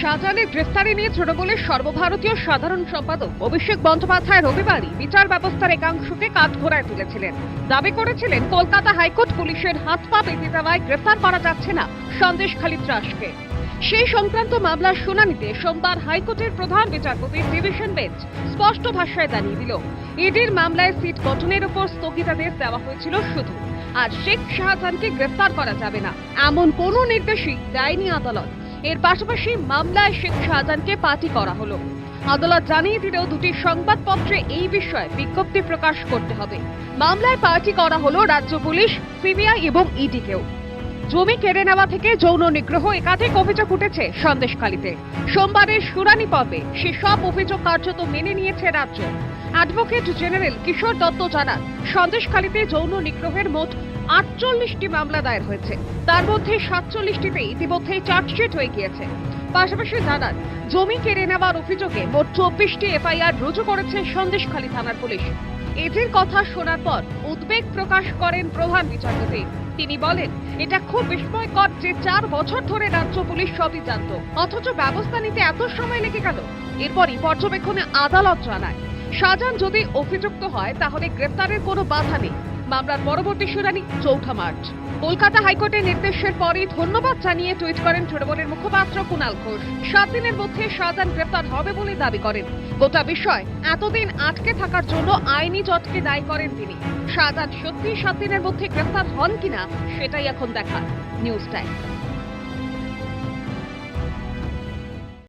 শাহজাহানের গ্রেফতারি নিয়ে তৃণমূলের সর্বভারতীয় সাধারণ সম্পাদক অভিষেক বন্দ্যোপাধ্যায় রবিবারই বিচার ব্যবস্থার একাংশকে কাঠঘোড়ায় তুলেছিলেন। দাবি করেছিলেন, কলকাতা হাইকোর্ট পুলিশের হাত পা বেঁধে দেওয়ায় গ্রেফতার করা যাচ্ছে না সন্দেশখালী ত্রাসকে। সেই সংক্রান্ত মামলার শুনানিতে সোমবার হাইকোর্টের প্রধান বিচারপতির ডিভিশন বেঞ্চ স্পষ্ট ভাষায় জানিয়ে দিল, ইডির মামলায় সিট গঠনের উপর স্থগিতাদেশ দেওয়া হয়েছিল শুধু। আর শেখ শাহজাহানকে গ্রেফতার করা যাবে না, এমন কোনো নির্দেশই দেয়নি আদালত। এর পাশাপাশি মামলায় শেখ শাহজাহানকে পার্টি করা হলো। আদালত জানিয়ে দিলেও দুটি সংবাদপত্রে এই বিষয়ে বিজ্ঞপ্তি প্রকাশ করতে হবে। মামলায় পার্টি করা হলো রাজ্য পুলিশ, সিবিআই এবং ইডিকেও। জমি কেড়ে নেওয়া থেকে যৌন নিগ্রহ একাধিক অভিযোগ উঠেছে সন্দেশখালীতে। সোমবারের শুনানি পর্বে সে সব অভিযোগ কার্যত মেনে নিয়েছে রাজ্য। অ্যাডভোকেট জেনারেল কিশোর দত্ত জানান, সন্দেশখালীতে যৌন নিগ্রহের মোট আটচল্লিশটি মামলা দায়ের হয়েছে। তার মধ্যে সাতচল্লিশটিতে ইতিমধ্যেই চার্জশিট হয়ে গিয়েছে। পাশাপাশি জানান, জমি কেড়ে নেওয়ার অভিযোগে মোট চব্বিশটি এফআইআর রুজু করেছে সন্দেশখালী থানার পুলিশ। এদের কথা শোনার পর উদ্বেগ প্রকাশ করেন প্রধান বিচারপতি। তিনি বলেন, এটা খুব বিস্ময়কর যে চার বছর ধরে রাজ্য পুলিশ সবই জানত, অথচ ব্যবস্থা নিতে এত সময় লেগে গেল। এরপরই পর্যবেক্ষণে আদালত জানায়। শাহজাহান যদি অভিযুক্ত হয়, তাহলে গ্রেপ্তারের কোনো বাধা নেই। মামলার পরবর্তী শুনানি চৌঠা মার্চ। কলকাতা হাইকোর্টের নির্দেশের পরই ধন্যবাদ জানিয়ে টুইট করেন তৃণমূলের মুখপাত্র কুণাল ঘোষ। সাত দিনের মধ্যে শাহজাহান গ্রেপ্তার হবে বলে দাবি করেন। গোটা বিষয় এতদিন আটকে থাকার জন্য আইনি জটকে দায়ী করেন তিনি। শাহজাহান সত্যি সাত দিনের মধ্যে গ্রেপ্তার হন কিনা, সেটাই এখন দেখার। News time.